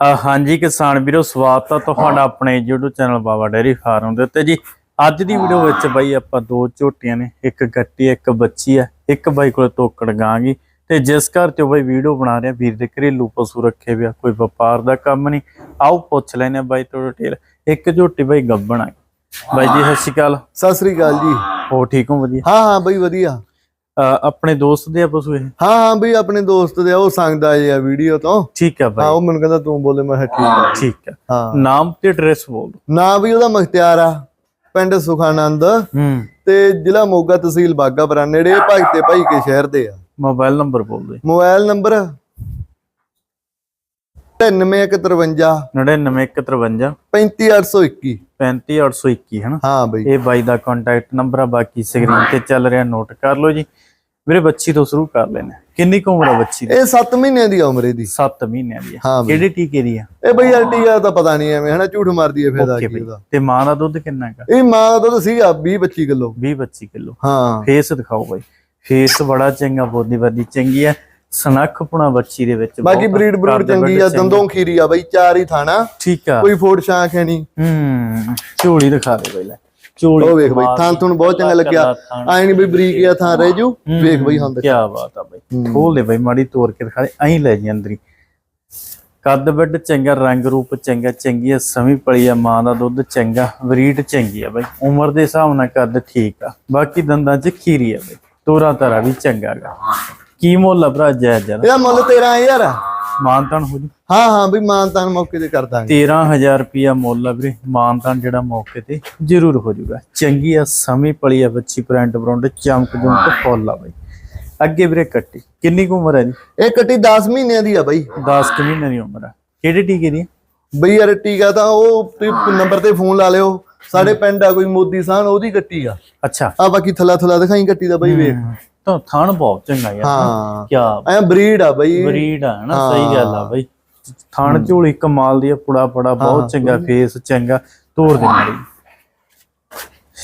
ਹਾਂਜੀ ਕਿਸਾਨ ਵੀਰੋ ਸਵਾਗਤ ਹੈ ਤੁਹਾਡਾ ਆਪਣੇ YouTube channel Baba dairy farm ਦੇ ਉੱਤੇ। ਜੀ ਅੱਜ ਦੀ ਵੀਡੀਓ ਵਿੱਚ ਬਾਈ ਆਪਾਂ ਦੋ ਝੋਟੀਆਂ ਨੇ ਇੱਕ ਗੱਟੀ ਇੱਕ ਬੱਚੀ ਹੈ ਇੱਕ ਬਾਈ ਕੋਲ ਤੋਕੜ ਗਾਂਗੀ ਤੇ ਜਿਸ ਘਰ ਤੇ ਬਾਈ ਵੀਡੀਓ ਬਣਾ ਰਿਹਾ ਵੀਰ ਦੇ ਘਰੇਲੂ ਪਸ਼ੂ ਰੱਖੇ ਵਿਆ ਕੋਈ ਵਪਾਰ ਦਾ ਕੰਮ ਨਹੀਂ। ਆਓ ਪੁੱਛ ਲੈਨੇ ਬਾਈ ਤੋਂ ਡਿਟੇਲ ਇੱਕ ਝੋਟੀ ਬਾਈ ਗੱਬਣ ਆ। ਬਾਈ ਜੀ ਸਤਿ ਸ਼੍ਰੀ ਅਕਾਲ। ਸਤਿ ਸ੍ਰੀ ਅਕਾਲ ਜੀ। ਹੋ ਠੀਕ ਹੋ ਵਧੀਆ? ਹਾਂ ਹਾਂ ਬਈ ਵਧੀਆ। ਆਪਣੇ ਦੋਸਤ ਦੇ ਆ ਪਸ਼ੂ ਇਹ? ਹਾਂ ਹਾਂ ਬਈ ਆਪਣੇ ਦੋਸਤ ਦੇ ਆ, ਉਹ ਸੰਗਦਾ ਜੇ ਆ ਵੀਡੀਓ ਤੋਂ। ਠੀਕ ਹੈ ਹਾਂ ਬਾਈ ਉਹ ਮੈਨੂੰ ਕਹਿੰਦਾ ਤੂੰ ਬੋਲੇ ਮੈਂ ਠੀਕ ਆ। ਠੀਕ ਹੈ ਹਾਂ। ਨਾਮ ਤੇ ਐਡਰੈਸ ਬੋਲ ਦਿਓ। ਨਾ ਵੀ ਉਹਦਾ ਮਖਤਿਆਰ ਆ ਪਿੰਡ ਸੁਖਾਨੰਦ। ਹੂੰ। ਤੇ ਜ਼ਿਲ੍ਹਾ ਮੋਗਾ ਤਹਿਸੀਲ ਬਾਗਾਪੁਰਾ ਨੇੜੇ ਭਗਤੇ ਭਾਈ ਕੇ ਸ਼ਹਿਰ ਦੇ ਆ। ਮੋਬਾਈਲ ਨੰਬਰ ਬੋਲ ਦੇ ਮੋਬਾਈਲ ਨੰਬਰ 9153 9953 35821 35821 ਹੈ ਨਾ ਹਾਂ ਬਈ। ਇਹ ਬਾਈ ਦਾ ਕੰਟੈਕਟ ਨੰਬਰ ਆ ਬਾਕੀ ਸਕਰੀਨ ਤੇ ਚੱਲ ਰਿਹਾ ਨੋਟ ਕਰ ਲਓ ਜੀ। ਵੀਰੇ ਬੱਚੀ ਤੋਂ ਸ਼ੁਰੂ ਕਰ ਲੈਣੇ ਕਿੰਨੀ ਕੁ ਉਮਰ ਆ ਬੱਚੀ ਦੀ? ਇਹ 7 ਮਹੀਨਿਆਂ ਦੀ ਆ ਉਮਰ ਇਹਦੀ 7 ਮਹੀਨਿਆਂ ਦੀ ਆ। ਹਾਂ ਬਈ। ਕਿਹੜੇ ਟੀਕੇ ਦੀ ਆ? ਇਹ ਬਈ ਅਲਟੀਆ ਤਾਂ ਪਤਾ ਨਹੀਂ ਐਵੇਂ ਹਨਾ ਝੂਠ ਮਾਰਦੀ ਐ ਫੇਰ ਓਕੇ ਕੀ ਬਈ। ਉਹਦਾ। ਤੇ ਮਾਂ ਦਾ ਦੁੱਧ ਕਿੰਨਾ ਕਾ ਇਹ ਮਾਂ ਦਾ ਦੁੱਧ ਸੀਗਾ 20 25 ਕਿਲੋ। 20 25 ਕਿਲੋ। ਹਾਂ। ਫੇਸ ਦਿਖਾਓ ਬਾਈ। ਫੇਸ ਬੜਾ ਚੰਗਾ ਬੋਦੀ ਬਾਦੀ ਚੰਗੀ ਆ। ਸਨੱਖ ਪੁਣਾ ਬੱਚੀ ਦੇ ਵਿੱਚ ਬਾਕੀ ਬਹੁਤ ਬਰੀਡ ਬਰੂਡ ਕਰਦੇ ਚੰਗੀ ਆ ਵੱਡੇ ਦੰਦੋਂ ਖੀਰੀ ਆ ਬਈ ਚਾਰ ਹੀ ਥਾਣਾ। ਠੀਕ ਆ। ਕੋਈ ਫੋੜ ਸ਼ਾਂਖ ਹੈ ਨਹੀਂ ਹੂੰ ਝੋਲੀ ਦਿਖਾ ਦੇ ਪਹਿਲਾਂ ਝੋਲੀ ਉਹ ਵੇਖ ਬਈ ਥਾਂ ਤੁਹਾਨੂੰ ਬਹੁਤ ਚੰਗਾ ਲੱਗਿਆ। ਆਏ ਨਹੀਂ ਬਈ ਬਰੀਕ ਆ ਥਾਂ ਰਹਿ ਜੂ ਵੇਖ ਬਈ ਹਾਂ ਕੀ ਬਾਤ ਆ ਬਈ। ਖੋਲ ਦੇ ਬਈ ਮਾੜੀ ਤੋੜ ਕੇ ਦਿਖਾ ਦੇ ਐਂ ਲੈ ਜੀ ਅੰਦਰੀ। ਕੱਦ ਵੱਡ ਚੰਗਾ ਰੰਗ ਰੂਪ ਚੰਗਾ ਚੰਗੀ ਆ ਸਮੀ ਪਲੀ ਆ ਮਾਂ ਦਾ ਦੁੱਧ ਚੰਗਾ ਬਰੀਡ ਚੰਗੀ ਆ ਬਈ। ਉਮਰ ਦੇ ਹਿਸਾਬ ਨਾਲ ਕੱਦ ਠੀਕ ਆ ਬਾਕੀ ਦੰਦਾਂ 'ਚ ਖੀਰੀ ਆ ਬਈ। ਤੋਰਾ ਤਰਾ ਵੀ ਚੰਗਾ ਗਾ। ਕੀ ਮੁੱਲ ਆ ਭਰਾ ਜੈ ਜਰਾ ਇਹਦਾ ਮੁੱਲ 13000 ਆ। ਮਾਨਤਾਨ ਹੋ ਜੂ? ਹਾਂ ਹਾਂ ਬਈ ਮਾਨਤਾਨ ਮੌਕੇ ਤੇ ਕਰ ਦਾਂਗੇ। 13000 ਰੁਪਿਆ ਮੁੱਲ ਆ ਵੀਰੇ ਮਾਨਤਾਨ ਜਿਹੜਾ ਮੌਕੇ ਤੇ ਜ਼ਰੂਰ ਹੋ ਜਾਊਗਾ ਚੰਗੀ ਆ ਸਮੀ ਪਲੀ ਆ ਬੱਚੀ ਪ੍ਰਿੰਟ ਬਰੌਂਡ ਚਮਕ ਜੁਮਕ ਫੁੱਲ ਆ ਬਈ। ਅੱਗੇ ਵੀਰੇ ਕੱਟੀ ਕਿੰਨੀ ਕੁ ਉਮਰ ਹੈ ਜੀ ਇਹ ਕੱਟੀ 10 ਮਹੀਨਿਆਂ ਦੀ ਆ ਬਈ। 10 ਕੁ ਮਹੀਨੇ ਦੀ ਉਮਰ ਆ। ਕਿਹੜੇ ਟੀਕੇ ਦੀ? ਬਈ ਯਾਰ ਟੀਕਾ ਤਾਂ ਉਹ ਨੰਬਰ ਤੇ ਫੋਨ ਲਾ ਲਿਓ। ਸਾਡੇ ਪਿੰਡ ਆ ਕੋਈ ਮੋਦੀ ਸਾਨ ਉਹਦੀ ਕੱਟੀ ਆ। ਅੱਛਾ। ਆ ਬਾਕੀ ਥੱਲਾ ਥੱਲਾ ਦਿਖਾਈ ਕੱਟੀ ਦਾ ਬਈ ਵੇਖ। ਤਾਂ ਥਣ ਬਹੁਤ ਚੰਗਾ ਯਾਰ ਹਾਂ। ਕਿਆ ਐ ਬਰੀਡ ਆ ਬਈ। ਬਰੀਡ ਆ ਨਾ ਸਹੀ ਗੱਲ ਆ ਬਈ। ਥਣ ਝੋਲੀ ਕਮਾਲ ਦੀ ਆ ਪੁੜਾ ਪੜਾ ਬਹੁਤ ਚੰਗਾ ਫੇਸ ਚੰਗਾ ਤੋੜ ਦੇ ਮਾਰੀ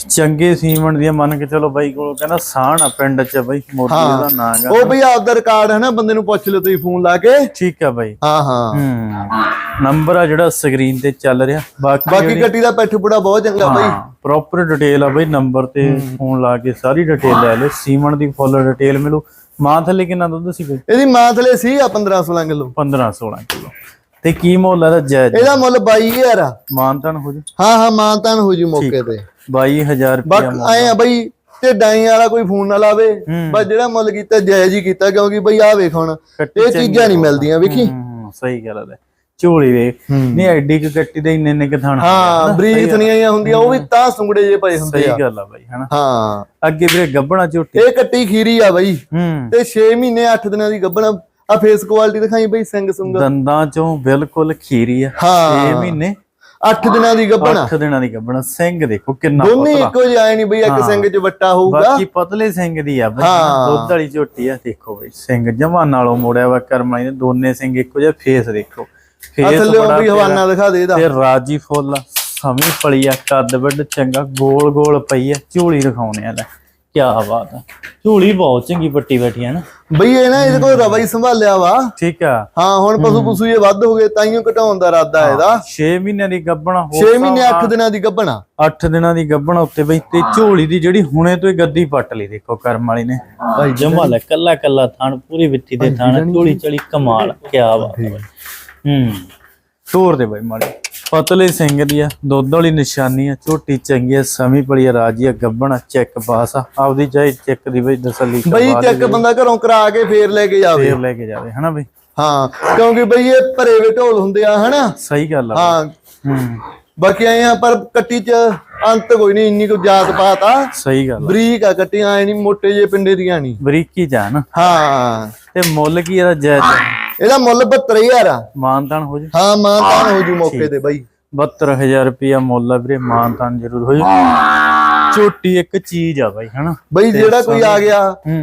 ਚੰਗੇ ਸੀਮਨ ਦੀਆਂ ਮੰਨ ਕੇ ਚਲੋ ਬਾਈ ਕੋਲ ਕਹਿੰਦਾ ਸਾਣ ਆ ਪਿੰਡ ਚ ਬਾਈ ਮੋਦੀ ਦਾ ਨਾਂ ਗਾ ਉਹ ਬਈ ਆਪਦਾ ਰਿਕਾਰਡ ਹੈ ਨਾ ਬੰਦੇ ਨੂੰ ਪੁੱਛ ਲਿਓ ਤੁਸੀਂ ਫੋਨ ਲਾ ਕੇ। ਠੀਕ ਆ ਬਾਈ। ਹਾਂ ਹਾਂ। ਨੰਬਰ ਆ ਜਿਹੜਾ ਸਕਰੀਨ ਤੇ ਚੱਲ ਰਿਹਾ। ਬਾਕੀ ਬਾਕੀ ਕੱਟੀ ਦਾ ਪੈਠ ਪੁੜਾ ਬਹੁਤ ਚੰਗਾ ਬਈ। ਪ੍ਰੋਪਰ ਡਿਟੇਲ ਆ ਬਈ ਨੰਬਰ ਤੇ ਫੋਨ ਲਾ ਕੇ ਸਾਰੀ ਡਿਟੇਲ ਲੈ ਲਓ। ਸੀਮਨ ਦੀ ਫੁੱਲ ਡਿਟੇਲ ਮਿਲੂ। ਮਾਂ ਥੱਲੇ ਕਿੰਨਾ ਦੁੱਧ ਸੀ ਬਈ? ਇਹਦੀ ਮਾਂ ਥਲੇ ਸੀ ਆ 15 16 ਕਿਲੋ। 15 16 ਕਿਲੋ। ਤੇ ਕੀ ਮੁੱਲ ਇਹਦਾ ਜਾਇਜ਼ ਇਹਦਾ ਮੁੱਲ 22000 ਆ। ਮਾਨਤਨ ਹੋ ਜੀ? ਹਾਂ ਹਾਂ ਮਾਨਤਾਨ ਹੋ ਜੀ ਮੌਕੇ ਤੇ। 22000 ਰੁਪਏ ਆਏ ਆ ਬਈ ਤੇ ਡਾਈ ਵਾਲਾ ਕੋਈ ਫੋਨ ਨਾ ਲਾਵੇ। ਬਸ ਜਿਹੜਾ ਮੁੱਲ ਕੀਤਾ ਜਾਇਜ਼ ਹੀ ਕੀਤਾ ਕਿਉਂਕਿ ਬਈ ਆ ਵੇਖ ਹੁਣ ਇਹ ਚੀਜ਼ਾਂ ਨਹੀਂ ਮਿਲਦੀਆਂ ਵੇਖੀ? ਸਹੀ ਗੱਲ ਹੈ ਝੋਲੀ ਵੇ ਨਹੀਂ ਐਡੀ ਕੁ ਕੱਟੀ ਦੇ ਇੰਨੇ ਇੰਨੇ ਕਥਾਣ ਹਾਂ ਬਰੀਕ ਜਿਹੀਆਂ ਹੁੰਦੀਆਂ ਉਹ ਵੀ ਤਾਂ ਸੁੰਗੜੇ ਜੇ ਪਏ ਹੁੰਦੇ ਸਹੀ ਆ। ਗੱਲ ਆ ਬਾਈ ਹਨਾ? ਹਾਂ। ਅੱਗੇ ਵੀਰੇ ਗੱਬਣਾ ਝੋਟੀ। ਇਹ ਕੱਟੀ ਖੀਰੀ ਆ ਬਈ। ਤੇ 6 ਮਹੀਨੇ 8 ਦਿਨਾਂ ਦੀ ਗੱਭਣਾ ਆ ਫੇਸ ਕੁਆਲਿਟੀ ਦਿਖਾਈ ਬਈ ਸਿੰਘ ਸੁੰਗ ਦੰਦਾਂ ਚੋਂ ਬਿਲਕੁਲ ਖੀਰੀ ਆ। ਹਾਂ। 6 ਮਹੀਨੇ। 8 ਦਿਨਾਂ ਦੀ ਗੱਭਣਾ। 8 ਦਿਨਾਂ ਦੀ ਗੱਬਣਾ ਸਿੰਘ ਦੇਖੋ ਕਿੰਨਾ ਦੋਨੇ ਪਤਲਾ ਇੱਕੋ ਜਿਹੇ ਆਏ ਨਹੀਂ ਬਈ ਇੱਕ ਸਿੰਘ 'ਚ ਵੱਟਾ ਹੋਊਗਾ। ਬਾਕੀ ਪਤਲੇ ਸਿੰਘ ਦੀ ਆ ਬਈ। ਦੁੱਧ ਵਾਲੀ ਝੋਟੀ ਆ ਦੇਖੋ ਬਈ। ਸਿੰਘ ਜਮਾਂ ਨਾਲੋਂ ਮੋੜਿਆ ਵਾ ਕਰਮਾਈ ਦੇ ਦੋਨੇ ਸਿੰਘ ਇੱਕੋ ਜਿਹਾ। ਫੇਸ ਦੇਖੋ। ਫੇਸ ਬੜਾ ਵੀ ਹਵਾਨਾ ਦਿਖਾ ਦੇ ਇਹਦਾ। ਤੇ ਰਾਜੀ ਫੁੱਲ ਸਮੀ ਪਲੀ ਆ। ਕੱਦ ਵੱਡ ਚੰਗਾ। ਗੋਲ ਗੋਲ ਪਈ ਆ। ਝੋਲੀ ਦਿਖਾਉਣੇ ਆ ਲੈ। ਕੀ ਬਾਤ ਆ। ਝੋਲੀ ਬਹੁਤ ਚੰਗੀ ਪੱਟੀ ਬੈਠੀ ਹੈ ਨਾ। ਬਈ ਇਹ ਨਾ ਇਹਦੇ ਕੋਲ ਰਵਾ ਹੀ ਸੰਭਾਲਿਆ ਵਾ। ਠੀਕ ਆ। ਹਾਂ ਹੁਣ ਪਸ਼ੂ ਪਸ਼ੂ ਇਹ ਵੱਧ ਹੋ ਗਏ ਤਾਈਓ ਘਟਾਉਣ ਦਾ ਇਰਾਦਾ ਇਹਦਾ। 6 ਮਹੀਨਿਆਂ ਦੀ ਗੱਬਣਾ 6 ਮਹੀਨੇ 8 ਦਿਨਾਂ ਦੀ ਗੱਭਣਾ 8 ਦਿਨਾਂ ਦੀ ਗੱਬਣਾ ਉੱਤੇ ਬਈ ਤੇ ਝੋਲੀ ਦੀ ਜਿਹੜੀ ਹੁਣੇ ਤੋਂ ਹੀ ਗੱਦੀ ਪੱਟ ਲਈ ਦੇਖੋ ਕਰਮ ਵਾਲੀ ਨੇ। ਭਾਈ ਜਮਾ ਲੈ ਕੱਲਾ ਕੱਲਾ ਥਾਣ ਪੂਰੀ ਵਿੱਥੀ ਦੇ ਥਾਣ ਝੋਲੀ ਚਲੀ ਕਮਾਲ ਕੀ ਬਾਤ ਹੂੰ। ਤੋਰ ਦੇ ਬਈ ਮਾੜੀ। ਪਤਲੇ ਸਿੰਘ ਦੀ ਆ ਦੁੱਧ ਵਾਲੀ ਨਿਸ਼ਾਨੀ ਆ ਝੋਟੀ ਚੰਗੀ ਆ ਸਮੀ ਪਲੀ ਆ ਰਾਜੀ ਆ ਗੱਬਣ ਚੈੱਕ ਪਾਸ ਆ। ਆਪਦੀ ਚਾਹੇ ਚੈੱਕ ਦੀ ਬਈ ਤਸੱਲੀ ਬਈ ਚੈੱਕ ਬੰਦਾ ਘਰੋਂ ਕਰਾ ਕੇ ਫੇਰ ਲੈ ਕੇ ਜਾਵੇ। ਫੇਰ ਲੈ ਕੇ ਜਾਵੇ ਹਨਾ ਬਈ? ਹਾਂ ਕਿਉਂਕਿ ਬਈ ਇਹ ਭਰੇ ਵੇ ਢੋਲ ਹੁੰਦੇ ਆ ਹਨਾ? ਸਹੀ ਗੱਲ ਆ ਹਾਂ। ਹੂੰ। ਬਾਕੀ ਆਏ ਆ ਪਰ ਕੱਟੀ ਚ ਅੰਤ ਕੋਈ ਨਹੀਂ ਇੰਨੀ ਕੁ ਜਾਤ ਪਾਤ ਆ। ਸਹੀ ਗੱਲ। ਬਰੀਕ ਆ ਕੱਟੀਆਂ ਆਏ ਨਹੀਂ ਮੋਟੇ ਜੇ ਪਿੰਡੇ ਦੀਆਂ ਨਹੀਂ। ਬਰੀਕੀ ਜਾਨ। ਹਾਂ। ਤੇ ਮੁੱਲ ਕੀ ਇਹਦਾ ਜਾਇਜ਼ ਇਹਦਾ ਮੁੱਲ 72000 ਆ। ਮਾਨਤਾਨ ਹੋ ਜੀ। ਹਾਂ ਮਾਂ ਤਾਂ ਹੋ ਜੂ ਮੌਕੇ ਤੇ ਬਈ। 72000 ਰੁਪਿਆ ਮੁੱਲ ਆ ਵੀਰੇ ਮਾਨਤਾਨ ਜ਼ਰੂਰ ਹੋ ਜੀ। ਝੋਟੀ ਇੱਕ ਚੀਜ਼ ਆ ਬਾਈ ਹਨਾ? ਬਈ ਜਿਹੜਾ ਕੋਈ ਆ ਗਿਆ।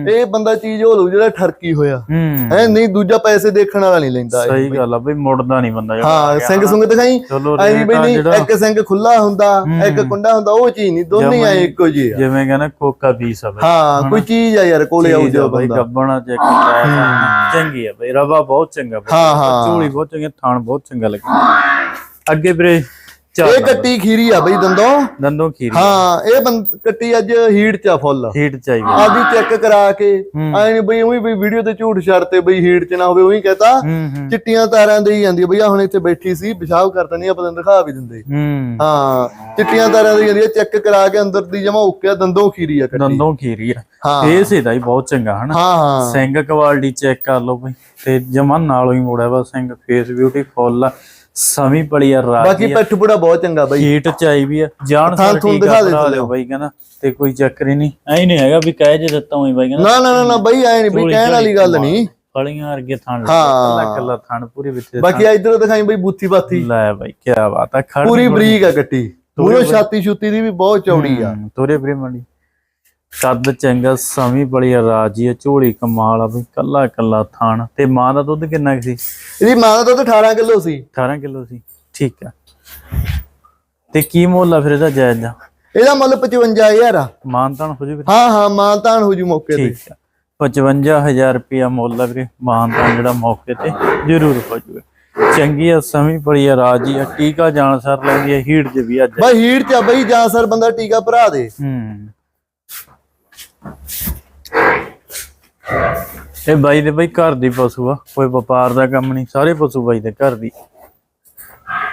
ਇਹ ਬੰਦਾ ਚੀਜ਼ ਹੋ ਲੂ ਜਿਹੜਾ ਠਰਕੀ ਹੋਇਆ। ਹੂੰ। ਨਹੀਂ ਦੂਜਾ ਪੈਸੇ ਦੇਖਣ ਵਾਲਾ ਨਹੀਂ ਲੈਂਦਾ। ਸਹੀ ਗੱਲ ਆ ਬਈ ਮੁੜਦਾ ਨਹੀਂ ਬੰਦਾ ਜਿਹੜਾ ਹਾਂ ਸਿੰਘ ਸੁੰਗ ਦਿਖਾਈ। ਐਂ ਬਈ ਨਹੀਂ ਇੱਕ ਸਿੰਘ ਖੁੱਲਾ ਹੁੰਦਾ ਇੱਕ ਕੁੰਡਾ ਹੁੰਦਾ ਉਹ ਚੀਜ਼ ਨਹੀਂ ਦੋਨੇ ਆ ਇੱਕੋ ਜਿਹੇ ਜਿਵੇਂ ਕਹਿੰਦਾ ਕੋਕਾ ਪੀਸ ਆ ਬਾਈ। ਹਾਂ ਕੋਈ ਚੀਜ਼ ਆ ਯਾਰ ਕੋਲੇ ਆਉ ਜੋ ਬਾਈ ਗੱਬਣਾ ਚੈੱਕ ਚੰਗੀ ਆ ਬਾਈ ਰਵਾ ਬਹੁਤ ਚੰਗਾ ਬਾਈ। ਹਾਂ, ਹਾਂ। ਝੋਲੀ ਬਹੁਤ ਚੰਗੀ ਥਾਣ ਬਹੁਤ ਚੰਗਾ ਲੱਗਿਆ। ਅੱਗੇ ਵੀਰੇ ਇਹ ਕੱਟੀ ਖੀਰੀ ਆ ਬਈ ਦੰਦੋਂ। ਦੰਦੋਂ ਖੀਰੀ। ਹਾਂ ਇਹ ਬੰਦ ਕੱਟੀ ਅੱਜ ਹੀਟ ਚ ਫੁੱਲ ਹੀਟ ਚਾਹੀਦੀ ਆਦੀ ਚੈੱਕ ਕਰਾ ਕੇ। ਐ ਨਹੀਂ ਬਈ ਉਹੀ ਬਈ ਵੀਡੀਓ ਤੇ ਝੂਠ ਛੱਡਤੇ ਬਈ ਹੀਟ ਚ ਨਾ ਹੋਵੇ ਉਹੀ ਕਹਤਾ। ਹੂੰ ਹੂੰ। ਚਿੱਟੀਆਂ ਤਾਰਾਂ ਦੇਈ ਜਾਂਦੀ ਆ ਬਈ ਹੁਣ ਇੱਥੇ ਬੈਠੀ ਸੀ ਪਿਸ਼ਾਬ ਕਰ ਦਿੰਦੀ ਆ ਪਤਾ ਨੀ ਦਿਖਾ ਵੀ ਦਿੰਦੇ। ਹੂੰ। ਹਾਂ ਚਿੱਟੀਆਂ ਤਾਰਾਂ ਦੇਈ ਜਾਂਦੀ ਆ ਚੈੱਕ ਕਰਾ ਕੇ ਅੰਦਰ ਦੀ ਜਮਾ ਉੱਕਿਆ ਦੰਦੋਂ ਖੀਰੀ ਆ ਕੱਟੀ ਦੰਦੋਂ ਖੀਰੀ ਆ। ਹਾਂ। ਇਹ ਸੀਦਾ ਹੀ ਬਹੁਤ ਚੰਗਾ ਹਨਾ? ਹਾਂ ਹਾਂ। ਸਿੰਘ ਕੁਆਲਿਟੀ ਚੈੱਕ ਕਰ ਲਓ ਬਈ। ਤੇ ਜਮਨ ਨਾਲੋਂ ਹੀ ਮੋੜਿਆ ਵਾ ਸਿੰਘ ਫੇਸ ਬਿਊਟੀਫੁੱਲ ਆ। ਸਮੀ ਪੜੀ ਆ ਰਾਜੀ ਬਾਕੀ ਪਿੱਠ ਪੁੜਾ ਬਹੁਤ ਚੰਗਾ ਬਈ। ਹੀਟ ਚ ਆਈ ਵੀ ਆ। ਜਾਣ ਸਰ ਠੀਕ ਦਿਖਾ ਆ ਥੱਲੇ। ਲਿਓ ਬਾਈ ਕਹਿੰਦਾ ਤੇ ਕੋਈ ਚੱਕਰ ਹੀ ਨਹੀਂ। ਐ ਨਹੀਂ ਹੈਗਾ ਵੀ ਕਹਿ ਜੇ ਦਿੱਤਾ ਹੋਈ ਬਾਈ ਕਹਿੰਦਾ ਨਾ ਨਾ ਨਾ ਬਈ ਐ ਨਹੀਂ ਬਈ ਕਹਿਣ ਵਾਲੀ ਗੱਲ ਨਹੀਂ। ਫਲੀਆਂ ਵਰਗੇ ਥਣ ਹਾਂ। ਕੱਲਾ ਥਣ ਪੂਰੀ ਵਿੱਚ ਬਾਕੀ ਇਧਰੋਂ ਦਿਖਾਈ ਬਈ ਬੂਥੀ ਬਾਥੀ। ਲੈ ਬਾਈ ਕੀ ਬਾਤ ਆ ਖੜ ਪੂਰੀ ਬਰੀਕ ਆ ਕੱਟੀ ਮੂਰੋਂ ਛਾਤੀ ਛੁੱਤੀ ਦੀ ਵੀ ਬਹੁਤ ਚੌੜੀ ਆ। ਤੋਰੇ ਬਰੇ ਮੰਡੀ ਕੱਦ ਚੰਗਾ ਸਮੀ ਬੜੀ ਰਾਜੀ ਆ ਝੋਲੀ ਕਮਾਲ ਆ ਬਈ ਕੱਲਾ ਕੱਲਾ ਥਣ ਤੇ ਮਾਂ ਦਾ ਦੁੱਧ ਕਿੰਨਾ ਕੁ ਸੀ? ਇਹਦੀ ਮਾਂ ਦਾ ਦੁੱਧ 18 ਕਿਲੋ ਸੀ। 18 ਕਿਲੋ ਸੀ ਠੀਕ ਆ। ਤੇ ਕੀ ਮੁੱਲ ਆ ਫਿਰ ਇਹਦਾ ਜਾਇਜ਼ ਦਾ? ਇਹਦਾ ਮੁੱਲ 55000 ਆ। ਮਾਨਤਾਨ ਹੋ ਜੂ ਵੀਰੇ ਹਾਂ ਹਾਂ ਮਾਂ ਤਾਨ ਹੋ ਜੂ ਮੌਕੇ ਤੇ। ਠੀਕ ਆ। 55000 ਰੁਪਿਆ ਮੁੱਲ ਆ ਵੀਰੇ ਮਾਨਤਾਨ ਜਿਹੜਾ ਮੌਕੇ ਤੇ ਜ਼ਰੂਰ ਹੋ ਜੂਗਾ। ਚੰਗੀ ਆ ਸਮੀ ਬੜੀ ਆ ਰਾਜੀ ਆ ਟੀਕਾ ਜਾਣ ਸਰ ਲੈਂਦੀ ਆ ਹੀਟ ਚ ਵੀ ਅੱਜ। ਬਈ ਹੀਟ ਚ ਬਈ ਜਾਂ ਸਰ ਬੰਦਾ ਟੀਕਾ ਭਰਾ ਦੇ। ਹੂੰ। ਇਹ ਬਾਈ ਦੇ ਬਾਈ ਘਰ ਦੀ ਪਸ਼ੂ ਆ। ਕੋਈ ਵਪਾਰ ਦਾ ਕੰਮ ਨਹੀਂ ਸਾਰੇ ਪਸ਼ੂ ਬਾਈ ਦੇ ਘਰ ਦੀ।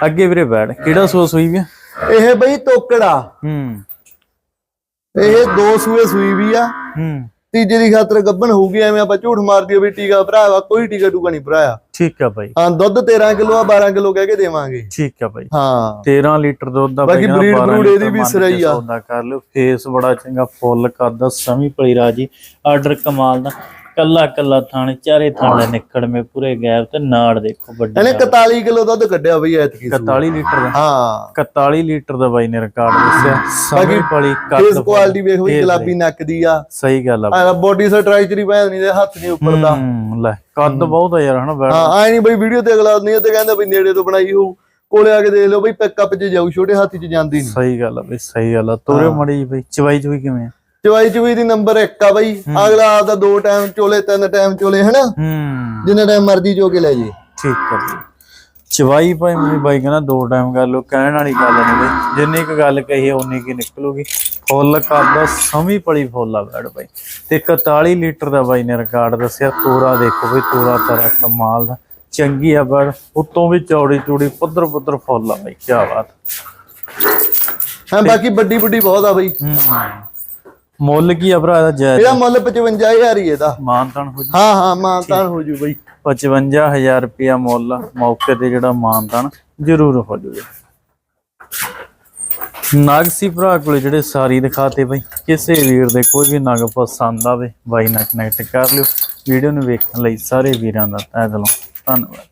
ਅੱਗੇ ਵੀਰੇ ਬੈਠ ਕਿਹੜਾ ਸੋਸ ਹੋਈ ਵੀ ਆ? ਇਹ ਬਈ ਤੋਕੜਾ। ਹੂੰ। ਇਹ ਦੋ ਸੂਏ ਸੂਈ ਵੀ ਆ। ਹੂੰ। ਤੀਜੇ ਦੀ ਖਾਤਰ ਗੱਬਨ ਹੋਊਗੀ ਐਵੇਂ ਆਪਾਂ ਝੂਠ ਮਾਰ ਦਈਏ ਵੀ ਟੀਕਾ ਭਰਾਵਾ ਕੋਈ ਟੀਕਾ ਟੂਕਾ ਨਹੀਂ ਭਰਾਇਆ। ਠੀਕ ਆ ਬਾਈ। ਹਾਂ ਦੁੱਧ 13 ਕਿਲੋ ਆ 12 ਕਿਲੋ ਕਹਿ ਕੇ ਦੇਵਾਂਗੇ। ਠੀਕ ਆ ਬਾਈ। ਹਾਂ। 13 ਲੀਟਰ ਦੁੱਧ ਦਾ ਬਾਕੀ 12 ਬਰੂਡ ਇਹਦੀ ਵੀ ਸਿਰਾਈ ਆ। ਸੌਦਾ ਕਰ ਲਿਓ। ਫੇਸ ਬੜਾ ਚੰਗਾ ਫੁੱਲ ਕਰਦਾ ਸਮੀ ਪਲੀ ਰਾਜੀ। ਆਰਡਰ ਕਮਾਲ ਦਾ। ਕੱਲਾ ਕੱਲਾ ਥਾਣੇ ਚਾਰੇ ਥਾਣੇ ਨਿਕੜਵੇਂ ਪੂਰੇ ਗੈਪ ਤੇ ਨਾੜ ਦੇਖੋ ਵੱਡੀ ਇਹਨੇ 41 ਕਿਲੋ ਦੁੱਧ ਕੱਢਿਆ ਬਈ ਐਤਕੀ ਸੂਈ। 41 ਲੀਟਰ ਦਾ? ਹਾਂ। 41 ਲੀਟਰ ਦਾ ਬਾਈ ਨੇ ਰਿਕਾਰਡ ਦੱਸਿਆ। ਸਮੀ ਪਲੀ ਕੱਦ ਫੇਸ ਕੁਆਲਿਟੀ ਵੇਖ ਬਈ ਗੁਲਾਬੀ ਨੱਕ ਦੀ ਆ। ਸਹੀ ਗੱਲ ਆ। ਬੋਡੀ ਸਟਰਾਈਚਰੀ ਭੈਣ ਨਹੀਂ ਦੇ ਹੱਥ ਨਹੀਂ ਉੱਪਰ ਦਾ। ਲੈ ਕੱਦ ਬਹੁਤ ਆ ਯਾਰ ਹਨਾ ਬੈਠ ਹਾਂ ਆਏ ਨਹੀਂ ਬਈ ਵੀਡੀਓ ਤੇ ਅਗਲਾ ਨਹੀਂ ਤੇ ਕਹਿੰਦਾ ਬਈ ਨੇੜੇ ਤੋਂ ਬਣਾਈ ਹੋਊ। ਕੋਲੇ ਆ ਕੇ ਦੇਖ ਲਓ ਬਈ ਪਿਕਅਪ 'ਚ ਜਾਊ ਛੋਟੇ ਹਾਥੀ 'ਚ ਜਾਂਦੀ ਨਹੀਂ। ਸਹੀ ਗੱਲ ਆ ਬਈ ਸਹੀ ਗੱਲ ਆ। ਤੋਰੇ ਮੜੀ ਬਈ ਚਵਾਈ ਚੁਈ ਕਿਵੇਂ ਆ? ਚਵਾਈ ਚੁਈ ਦੀ ਨੰਬਰ 1 ਆ ਬਈ। ਅਗਲਾ ਆਪਦਾ ਦੋ ਟਾਈਮ ਚੋਲੇ ਤਿੰਨ ਟਾਈਮ ਚੋਲੇ ਹਨਾ? ਹੂੰ। ਜਿੰਨੇ ਟਾਈਮ ਮਰਜ਼ੀ ਚੋ ਕੇ ਲੈ ਜੇ ਠੀਕ ਆ ਬਈ ਚਵਾਈ ਭਾਈ ਮੇਰੀ ਬਾਈ ਕਹਿੰਦਾ ਦੋ ਟਾਈਮ ਕਰ ਲੋ ਕਹਿਣ ਵਾਲੀ ਗੱਲ ਨਹੀਂ ਬਈ ਜਿੰਨੀ ਕੁ ਗੱਲ ਕਹੀ ਹੈ ਉਨੀ ਕੀ ਨਿਕਲੂਗੀ। ਫੁੱਲ ਕਰਦਾ ਸਮੀ ਪਲੀ ਫੁੱਲ ਬੈੜ ਬਾਈ। ਤੇ 41 ਲੀਟਰ ਦਾ ਬਾਈ ਨੇ ਰਿਕਾਰਡ ਦੱਸਿਆ ਤੋਰਾ ਦੇਖੋ ਬਈ ਤੋਰਾ ਤਰਾ ਕਮਾਲ ਦਾ। ਚੰਗੀ ਆ ਬੈੜ ਉਤੋਂ ਵੀ ਚੌੜੀ ਚੂੜੀ ਪੁੱਧਰ ਪੁੱਧਰ ਫੁੱਲ ਆ ਬਾਈ ਕੀ ਬਾਤ। ਹਾਂ ਬਾਕੀ ਵੱਡੀ ਵੱਡੀ ਬਹੁਤ ਆ ਬਈ। ਮੁੱਲ ਕੀ ਆ ਭਰਾ ਇਹਦਾ ਜਾਇਜ਼? ਇਹਦਾ ਮੁੱਲ 55000 ਹੀ ਇਹਦਾ। ਮਾਨਤਨ ਹੋ ਜੀ? ਹਾਂ ਹਾਂ ਮਾਨਤਾਨ ਹੋ ਜੂ ਬਈ। 55000 ਰੁਪਿਆ ਮੁੱਲ ਮੌਕੇ ਤੇ ਜਿਹੜਾ ਮਾਨਤਨ ਜ਼ਰੂਰ ਹੋ ਜੂਗਾ। ਨਾਗਸੀ ਭਰਾ ਕੋਲੇ ਜਿਹੜੇ ਸਾਰੀ ਦਿਖਾਤੇ ਬਈ ਕਿਸੇ ਵੀਰ ਦੇ ਕੋਈ ਵੀ ਨਗ ਪਸੰਦ ਆਵੇ ਬਾਈ ਨਾਲ ਕਨੈਕਟ ਕਰ ਲਿਓ। ਵੀਡੀਓ ਨੂੰ ਵੇਖਣ ਲਈ ਸਾਰੇ ਵੀਰਾਂ ਦਾ ਤਹਿ ਦਿਲੋਂ ਧੰਨਵਾਦ।